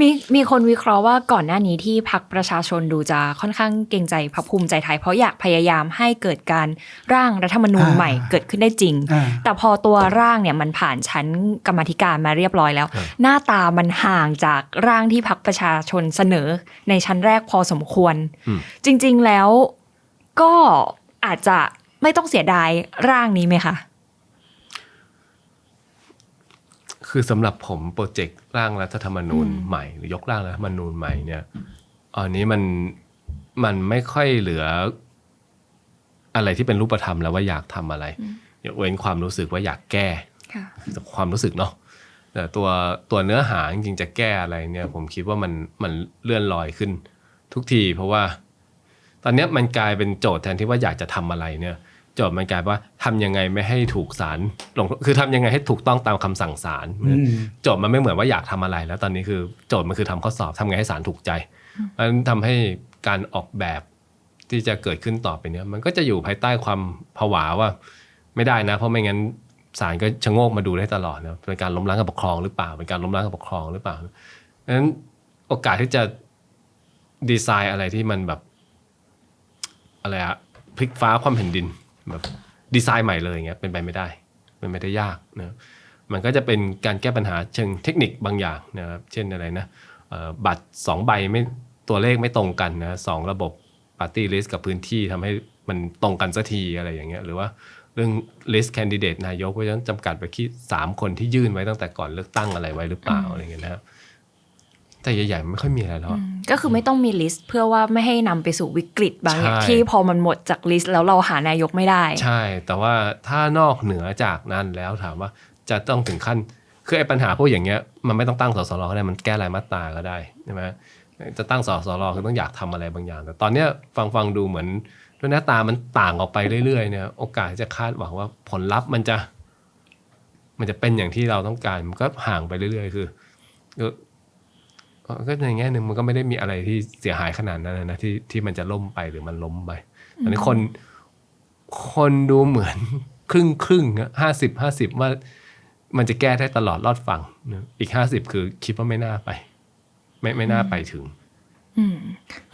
มีมีคนวิเคราะห์ว่าก่อนหน้านี้ที่พักประชาชนดูจะค่อนข้างเกรงใจพักภูมิใจไทย เพราะอยากพยายามให้เกิดการร่างรัฐธรรมนูญอ่าใหม่เกิดขึ้นได้จริงอ่าแต่พอตัวร่างเนี่ยมันผ่านชั้นกรรมาธิการมาเรียบร้อยแล้วครับหน้าตามันห่างจากร่างที่พักประชาชนเสนอ ในชั้นแรกพอสมควรอืมจริง ๆแล้วก็อาจจะไม่ต้องเสียดายร่างนี้ไหมคะ คือสำหรับผมโปรเจกต์ร่างรัฐธรรมนูญใหม่ หรือยกร่างรัฐธรรมนูญใหม่เนี่ยอันนี้มันมันไม่ค่อยเหลือ อะไรที่เป็นรูปธรรมแล้วว่าอยากทำอะไรยกเว้นความรู้สึกว่าอยากแก้ค่ะความรู้สึกเนาะแต่ตัวตัวเนื้อหาจริงๆจะแก้อะไรเนี่ย ผมคิดว่ามันมันเลื่อนลอยขึ้น ทุกที เพราะว่า ตอนเนี้ยมันกลายเป็นโจทย์แทนที่ว่าอยากจะทำอะไรเนี่ยโจทย์มันกลายว่าทำยังไงไม่ให้ถูกศาลลงคือทำยังไงให้ถูกต้องตามคำสั่งศาลโจทย์มันไม่เหมือนว่าอยากทำอะไร แล้วตอนนี้คือโจทย์มันคือทำข้อสอบทำไงให้ศาลถูกใจเพราะฉะนั้นทำให้การออกแบบที่จะเกิดขึ้นต่อไปเนี้ยมันก็จะอยู่ภายใต้ความผวาว่าไม่ได้นะ เพราะไม่งั้นศาลก็ชะโงกมาดูได้ตลอดนะเป็นการล้มล้างการปกครองหรือเปล่าเป็นการล้มล้างการปกครองหรือเปล่าเพราะฉะนั้นโอกาสที่จะดีไซน์อะไรที่มันแบบอะไรอะพลิกฟ้าความแผ่นดิน แบบดีไซน์ใหม่เลยอย่างเงี้ยเป็นไปไม่ได้เป็นไปได้ยากนะมันก็จะเป็นการแก้ปัญหาเชิงเทคนิคบางอย่างนะครับเช่นอะไรนะบัตรสองใบไม่ตัวเลขไม่ตรงกันนะสองระบบปาร์ตี้ลิสต์กับพื้นที่ทำให้มันตรงกันสักทีอะไรอย่างเงี้ยหรือว่าเรื่อง list candidate นายกเพราะฉะนั้นจำกัดไปที่สามคนที่ยื่นไว้ตั้งแต่ก่อนเลือกตั้งอะไรไว้หรือเปล่าอะไรเงี้ยนะครับ แต่ใหญ่ๆมันไม่ค่อยมีอะไรแล้วอะก็คือไม่ต้องมีลิสต์เพื่อว่าไม่ให้นำไปสู่วิกฤตบางอย่างใช่ที่พอมันหมดจากลิสต์แล้วเราหานายกไม่ได้ ใช่ แต่ว่าถ้านอกเหนือจากนั้นแล้วถามว่าจะต้องถึงขั้นคือไอ้ปัญหาพวกอย่างเงี้ยมันไม่ต้องตั้งสสรก็ได้มันแก้รายมาตราก็ได้ใช่ไหมจะตั้งสสรคือต้องอยากทำอะไรบางอย่าง แต่ตอนเนี้ยฟังฟังดูเหมือนด้วยหน้าตามันต่างออกไปเรื่อยๆเนี่ยโอกาสที่จะคาดหวังว่าผลลัพธ์มันจะ มันจะเป็นอย่างที่เราต้องการมันก็ห่างไปเรื่อยๆ คือ ก็ก็ในแง่หนึ่งมันก็ไม่ได้มีอะไรที่เสียหายขนาดนั้นนะที่ที่มันจะล่มไปหรือมันล้มไปอันนี้คนคนดูเหมือนครึ่งครึ่งห้าสิบห้าสิบว่ามันจะแก้ได้ตลอดรอดฝั่งนะอีกห้าสิบคือคิดว่าไม่น่าไป ไม่ไม่น่าไปถึงอืม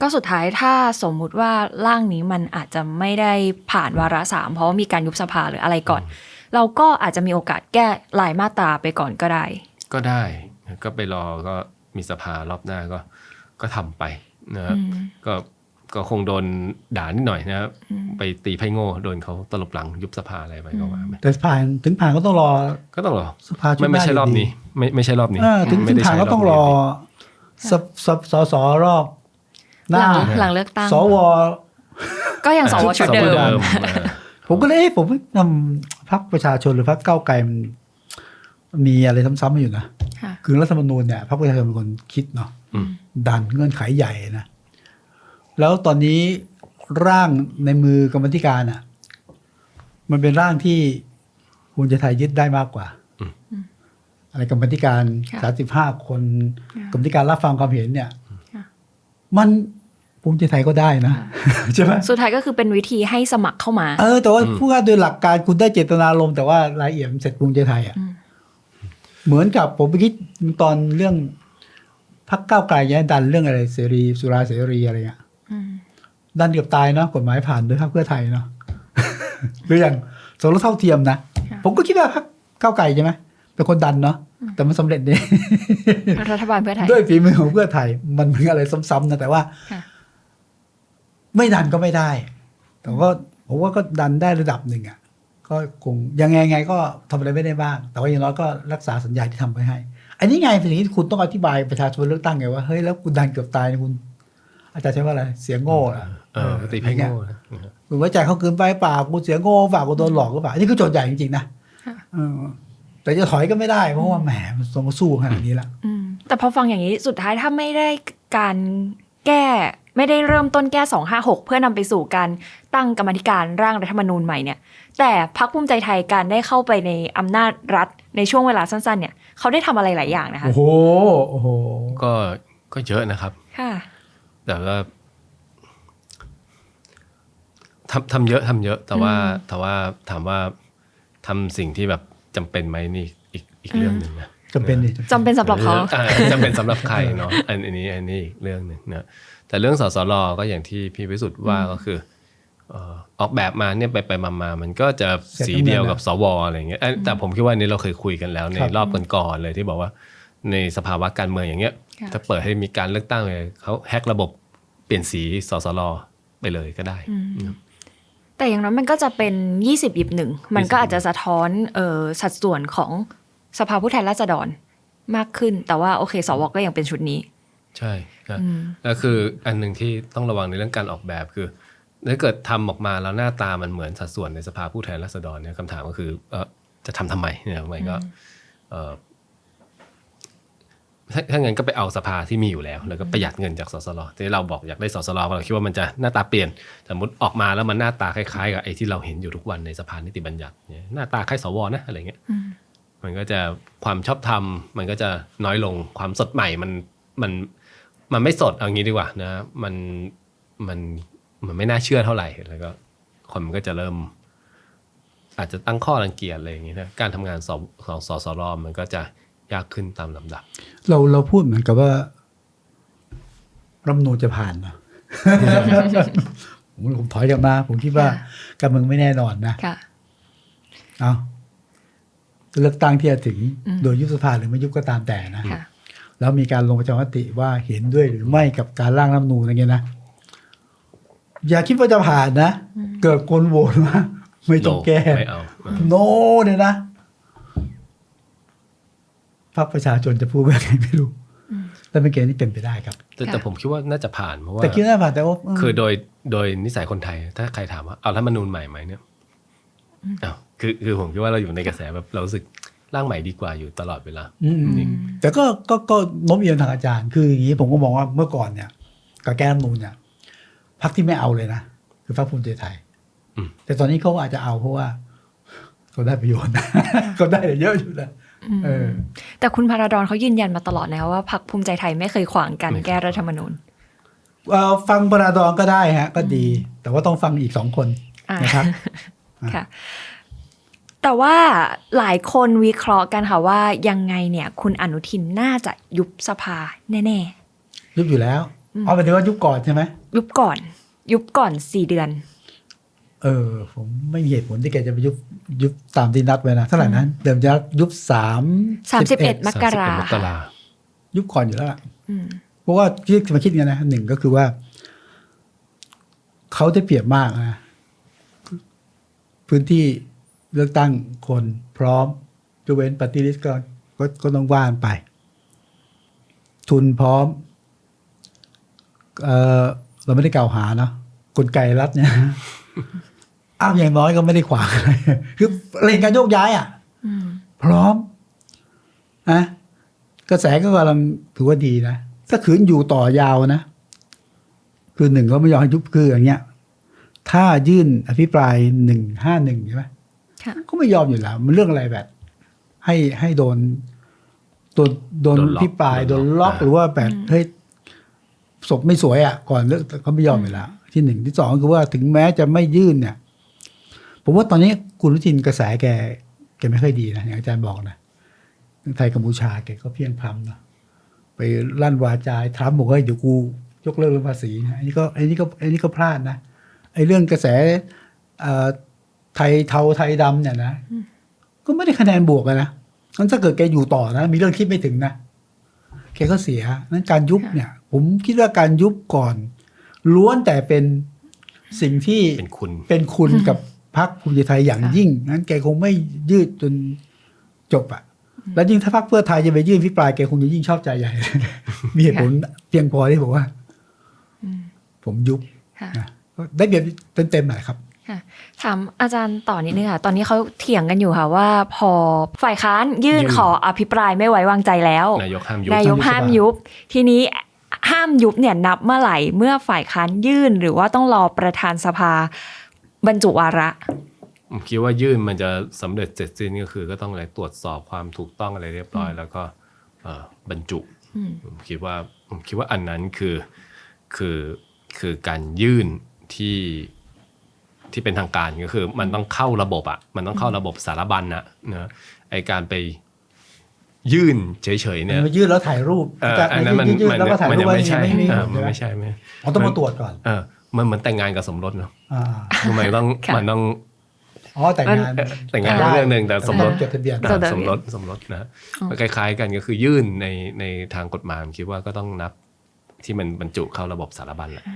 ก็สุดท้ายถ้าสมมุติว่าร่างนี้มันอาจจะไม่ได้ผ่านวาระสามเพราะว่ามีการยุบสภาหรืออะไรก่อน เราก็อาจจะมีโอกาสแก้รายมาตราไปก่อนก็ได้ ก็ได้นะก็ไปรอก็ มีสภารอบหน้าก็ก็ทำไปนะครับอืมก็ก็คงโดนด่านิดหน่อยนะครับ ไปตีไพ่โง่โดนเขาตลบหลังยุบสภาอะไรไปก็ว่าไปแต่ผ่านถึงผ่านก็ต้องรอ ก็ต้องรอสภาชุดไม่ไม่ใช่หรน้าอบยู่ดีนี้ ไม่ไม่ใช่รอบนี้เออถึงไม่ถึงได้ผ่านใช้ก็ต้องรอสสสสรอบหหน้าลังหลังเลือกตั้งสวก็ยังสวชุดเดิมเออผมก็เลยเอ๊ะผมทำพรรคประชาชนหรือพรรคก้าวไกลมันมันมีอะไรซ้ำๆมาอยู่นะ ค่ะคือรัฐธรรมนูญเนี่ยพรรคประชาชนเป็นคนคิดเนาะอืมดันเงื่อนไขใหญ่นะแล้วตอนนี้ร่างในมือกรรมธิการอะ มันเป็นร่างที่ภูมิใจไทยยึดได้มากกว่าอะไรกรรมธิการค่ะสามสิบห้าคนค่ะกรรมธิการรับฟังความเห็นเนี่ยค่ะมันภูมิใจไทยก็ได้นะใช่ไหมสุดท้ายก็คือเป็นวิธีให้สมัครเข้ามา เออแต่ว่าพูดง่ายๆโดยหลักการคุณได้เจตนารมณ์แต่ว่ารายละเอียดมันเสร็จภูมิใจไทยอะอืม เหมือนกับผมไปคิดตอนเรื่องพักก้าวไกลเนี่ยดันเรื่องอะไรเสรี สุราเสรีอะไรเงี้ยอืมดันเกือบตายเนาะกฎหมายผ่านโดยพรรคเพื่อไทยเนาะหรืออย่างสมรสเท่าเทียมนะค่ะผมก็คิดว่าพรรคก้าวไกลใช่ไหมเป็นคนดันเนาะแต่มันสำเร็จเนี่ยรัฐบาลเพื่อไทยด้วยฝีมือของเพื่อไทย มันเป็นอะไรซ้ำๆนะแต่ว่าค่ะไม่ดันก็ไม่ได้ แต่ว่าผมว่าก็ดันได้ระดับหนึ่งอะ ก็คงยังไงไงก็ทำอะไรไม่ได้บ้าง แต่ว่าอย่างน้อยก็รักษาสัญญาที่ทำไว้ให้ อันนี้ไงสิ่งที่คุณต้องอธิบายประชาชนเลือกตั้งไงว่าเฮ้ยแล้วคุณดันเกือบตายเนี่ยคุณ อาจารย์ใช้ว่าอะไรเสียโง่อะเออตีไพ่โง่นะคุณไว้ใจเขาเกินไปเปล่ากูเสียโง่เปล่ากูโดนหลอกหรือเปล่าอันนี้คือโจทย์ใหญ่จริงๆนะค่ะเออแต่จะถอยก็ไม่ได้เพราะว่าแหมมันต้องสู้ขนาดนี้ละอืมแต่พอฟังอย่างนี้สุดท้ายถ้าไม่ได้การแก้ ไม่ได้เริ่มต้นแก้ 256 เพื่อนำไปสู่การตั้งกรรมาธิการร่างรัฐธรรมนูญใหม่เนี่ยแต่พักภูมิใจไทยการได้เข้าไปในอำนาจรัฐในช่วงเวลาสั้นๆเนี่ยเขาได้ทำอะไรหลายอย่างนะคะโอ้โหโอ้โหก็ก็เยอะนะครับค่ะแต่ว่าทำทำเยอะทำเยอะแต่ว่าแต่ว่าถามว่าทำสิ่งที่แบบจำเป็นไหมนี่อีกอีกเรื่องหนึ่งนะจจำเป็นดิจำเป็นสำหรับเขาออจำเป็นสำหรับใครเนาะอันอันนี้อันนี้อีกเรื่องหนึ่งนะ แต่เรื่องสสรก็อย่างที่พี่วิสุทธ์ว่าก็คือเอ่อออกแบบมาเนี่ยไปไปมามามันก็จะสีเดียวกับสวอะไรอย่างเงี้ยเอ้ยแต่ผมคิดว่าอันนี้เราเคยคุยกันแล้วในรอบก่อนๆเลยที่บอกว่าในสภาวะการเมืองอย่างเงี้ยค่ะถ้าเปิดให้มีการเลือกตั้งเลยเขาแฮกระบบเปลี่ยนสีสสรไปเลยก็ได้ แต่อย่างนั้นมันก็จะเป็น 20หยิบหนึ่งมันก็อาจจะสะท้อนเออสัดส่วนของสภาผู้แทนราษฎรมากขึ้น แต่ว่าโอเค สวก็ยังเป็นชุดนี้ ใช่ครับแล้วคืออันหนึ่งที่ต้องระวังในเรื่องการออกแบบคือถ้าเกิดทำออกมาแล้วหน้าตามันเหมือนสัดส่วนในสภาผู้แทนราษฎรเนี่ยคำถามก็คือเออจะทำทำไมเนี่ยมันก็เออถ้าถ้างั้นก็ไปเอาสภาที่มีอยู่แล้ว แล้วก็ประหยัดเงินจากสสรที่เราบอกอยากได้สสรเพราะเราคิดว่ามันจะหน้าตาเปลี่ยนสมมติออกมาแล้วมันหน้าตาคล้ายๆกับไอ้ที่เราเห็นอยู่ทุกวันในสภานิติบัญญัติเนี่ยหน้าตาคล้ายสวนะอะไรเงี้ยมันก็จะความชอบธรรมมันก็จะน้อยลงความสดใหม่มัน มันมันไม่สดเอางี้ดีกว่านะมันมันมันไม่น่าเชื่อเท่าไหร่แล้วก็คนมันก็จะเริ่ม อาจจะตั้งข้อรังเกียจอะไรอย่างนี้นะการทำงานสอบของสสรมันก็จะยากขึ้นตามลำดับ เราเราพูดเหมือนกับว่ารัฐธรรมนูญจะผ่านเนอะผมผมถอยกลับมา ผมคิดว่าค่ะการเมืองไม่แน่นอนนะค่ะเอาเลือกตั้งที่จะถึงโดยยุบสภาหรือไม่ยุบก็ตามแต่นะค่ะ แล้วมีการลงประชามติว่าเห็นด้วยหรือไม่กับการร่างรัฐธรรมนูญอะไรเงี้ยนะ อย่าคิดว่าจะผ่านนะ เกิดคนโหวตว่าไม่ต้องแก้ไม่เอาอ่าโนเนี่ยนะพรรคประชาชนจะพูดว่าไงไม่รู้แต่เป็นเกณฑ์ที่เป็นไปได้ครับ แต่แต่ผมคิดว่าน่าจะผ่านเพราะว่าแต่คิดว่าผ่านแต่ว่าคือโดยโดยนิสัยคนไทย ถ้าใครถามว่าเอารัฐธรรมนูญใหม่ไหมเนี่ยอ้าวคือคือผมคิดว่าเราอยู่ในกระแสแบบเรารู้สึก ร่างใหม่ดีกว่าอยู่ตลอดเวลาอืมอืมแต่ก็ก็ก็โน้มเอียงทางอาจารย์ คืออย่างนี้ผมก็มองว่าเมื่อก่อนเนี่ยกับแก้รัฐธรรมนูญเนี่ยพรรคที่ไม่เอาเลยนะคือพรรคภูมิใจไทยอืมแต่ตอนนี้เขาอาจจะเอาเพราะว่าเขาได้ประโยชน์นะเขาได้เยอะอยู่นะเออแต่คุณพาราดอนเขายืนยันมาตลอดนะคะว่าพรรคภูมิใจไทยไม่เคยขวางการแก้รัฐธรรมนูญเอ่อฟังปราดอนก็ได้ฮะ ก็ดี แต่ว่าต้องฟังอีกสองคนอ่านะครับค่ะ แต่ว่าหลายคนวิเคราะห์กันค่ะว่ายังไงเนี่ยคุณอนุทินน่าจะยุบสภาแน่ยุบอยู่แล้วเอาไปถึงว่ายุบก่อนใช่ไหมๆ ยุบก่อน ยุบก่อนสี่เดือน เออ ผมไม่มีเหตุผลที่แกจะไปยุบยุบตามที่นัดไว้นะเท่าไหร่นั้นเดิมจะยุบสาม31 มกรา31มกรา ยุบก่อนอยู่แล้วล่ะ อืม เพราะว่าที่มาคิดกันนะหนึ่งก็คือว่า เขาได้เปรียบมากนะพื้นที่ เลือกตั้งคนพร้อมจะเว้นปฏิริษีก็กก็ต้องว่านไป ทุนพร้อมเออเราไม่ได้กล่าวหาเนาะกลไกรัฐเนี่ยอ้าวอย่างน้อยก็ไม่ได้ขวางอะไรคือเร่งการโยกย้ายอะพร้อมนะกระแสก็กำลังถือว่าดีนะถ้าขืนอยู่ต่อยาวนะ คือหนึ่งก็ไม่ยอมให้ยุบคืออย่างเงี้ย ถ้ายื่นอภิปรายหนึ่งห้าหนึ่งใช่ไหม ไม่ยอมอยู่แล้ว มันเรื่องอะไรแบบ ให้ให้โดนโดนโดนโดนล็อกพิปรายโดโดนนล็ล็ออกกหรือว่าแบบเฮ้ยศพไม่สวยอะ ก่อนเลือกเขาไม่ยอมอยู่แล้วที่หนึ่งที่สองคือว่าถึงแม้จะไม่ยื่นเนี่ย ผมว่าตอนนี้คุณอนุทินกระแสแกแกไม่ค่อยดีนะอย่างอาจารย์บอกนะไทยกัมพูชาแกก็เพียงพล้ำนะไปลั่นวาจาทรัมป์บอกว่าเดี๋ยวกูยกเลิกเรื่องภาษีนะอันนี้ก็อันนี้ก็อันนี้ก็พลาดนะไอ้เรื่องกระแสเอ่อ ไทยเทาไทยดำเนี่ยนะก็ไม่ได้คะแนนบวกอะนะงั้นถ้าเกิดแกอยู่ต่อนะ มีเรื่องคิดไม่ถึงนะแกก็เสียนั้นการยุบเนี่ย ผมคิดว่าการยุบก่อน ล้วนแต่เป็นสิ่งที่เป็นคุณเป็นคุณกับพรรคภูมิใจไทยอย่างค่ะยิ่งนั้นแกคงไม่ยืดจนจบอะแล้วยิ่งถ้าพรรคเพื่อไทยจะไปยื่นพิปรายแกคงจะยิ่งชอบใจใหญ่ มีเหตุผลเพียงพอที่บอกว่าผมยุบค่ะนะก็ได้เปรียบเต็มๆหน่อยครับค่ะ ถามอาจารย์ต่อนิดนึงค่ะ ตอนนี้เขาเถียงกันอยู่ค่ะว่า พอฝ่ายค้านยื่นยื่นขออภิปรายไม่ไว้วางใจแล้วนายกห้ามยุบนายกห้ามยุบ ทีนี้ห้ามยุบเนี่ยนับเมื่อไหร่เมื่อฝ่ายค้านยื่นหรือว่าต้องรอประธานสภาบรรจุวาระผมคิดว่ายื่นมันจะสำเร็จเสร็จสิ้นก็คือ ก็ต้องอะไรตรวจสอบความถูกต้องอะไรเรียบร้อย แล้วก็เอ่อบรรจุอืมผมคิดว่าผมคิดว่าอันนั้นคือคือคือการยื่นที่ ที่เป็นทางการก็คือ มันต้องเข้าระบบอะมันต้องเข้าระบบสารบัญนะนะไอการไปยื่นเฉยๆเนี่ยมันยื่นแล้วถ่ายรูปเออจะอันนั้นมันยื่นมันแล้วก็ถ่ายมันรูยัปงไว้ไม่ใช่ไม่มีเออใช่มันไหมไม่ใช่ไม่อ๋อต้องมาตรวจก่อนเออมันเหมือนแต่งงานกับสมรสเนาะอ่าทำไมต้องค่ะมันต้องอ๋อแต่งงานแต่งงานเป็นเรื่องหนึ่งแต่สมรสจดทะเบียนอ่าจดทะเบียนสมรสสมรสนะอ๋อมันคล้าย ๆ กันก็คือยื่นในในทางกฎหมายผมคิดว่าก็ต้องนับที่มันบรรจุเข้าระบบสารบัญแหละ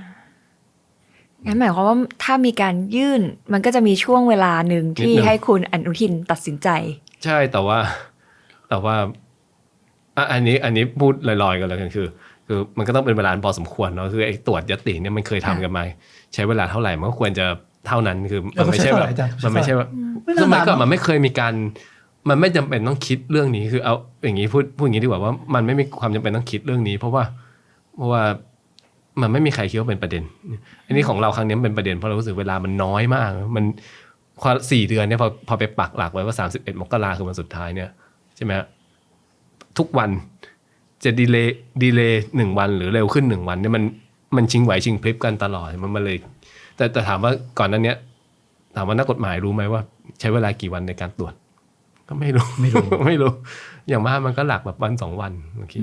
งั้นหมายความว่าถ้ามีการยื่นมันก็จะมีช่วงเวลาหนึ่งที่ให้คุณอนุทินตัดสินใจ ใช่แต่ว่าแต่ว่าอะอันนี้อันนี้พูดลอยๆกันแล้วกันคือ คือมันก็ต้องเป็นเวลาพอสมควรเนาะคือไอ้ตรวจยติเนี่ยมันเคยทำกันมาใช้เวลาเท่าไหร่มันก็ควรจะเท่านั้นคือมันไม่ใช่แบบมันไม่ใช่แบบไม่สนานมัยก่อนเนมัอะนไม่เคยมีการมันไม่จำเป็นต้องคิดเรื่องนี้คือเอาอย่างนี้พูดพูดอย่างนี้ดีกว่าว่ามันไม่มีความจำเป็นต้องคิดเรื่องนี้ เพราะว่าเพราะว่า มันไม่มีใครคิดว่าเป็นประเด็น อันนี้ของเราครั้งนี้มันเป็นประเด็นเพราะเรารู้สึกเวลามันน้อยมาก มันพอสี่เดือนเนี่ยพอพอไปปักหลักไว้ว่าสามสิบเอ็ดมกราคือวันสุดท้ายเนี่ยใช่ไหมฮะทุกวันจะดีเลย์ดีเลย์หนึ่งวันหรือเร็วขึ้นหนึ่งวันเนี่ยมันมันชิงไหวชิงพริบกันตลอดมันมาเลย แต่แต่ถามว่าก่อนนั้นเนี้ยถามว่านักกฎหมายรู้ไหมว่า ใช้เวลากี่วันในการตรวจ ก็ไม่รู้ไม่รู้ไม่รู้ อย่างมากมันก็หลักแบบวันสองวันโอเค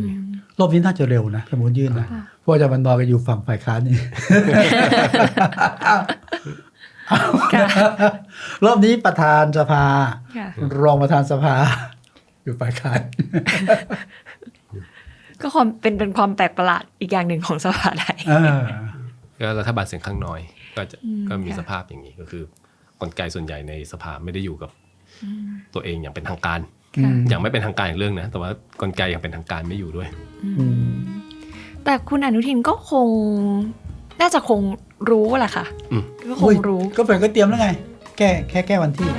รอบนี้น่าจะเร็วนะสมมติยื่นนะ เพราะว่าจะมันนอนกันอยู่ฝั่งฝ่ายค้านนี่รอบนี้ประธานสภาค่ะรองประธานสภา อยู่ฝ่ายค้านก็ความเป็นเป็นความแปลกประหลาดอีกอย่างหนึ่งของสภาไทยเออก็รัฐบาลเสียงข้างน้อย ก็จะอืมก็มีค่ะสภาพอย่างนี้ก็คือกลไกส่วนใหญ่ในสภาไม่ได้อยู่กับตัวเองอย่างเป็นทางการค่ะอย่างไม่เป็นทางการอีกเรื่องนะ แต่ว่ากลไกอย่างเป็นทางการไม่อยู่ด้วย อืม แต่คุณอนุทินก็คง น่าจะคงรู้แหละค่ะอืมก็คงรู้ ก็เป็นก็เตรียมแล้วไง แก้แค่แก้วันที่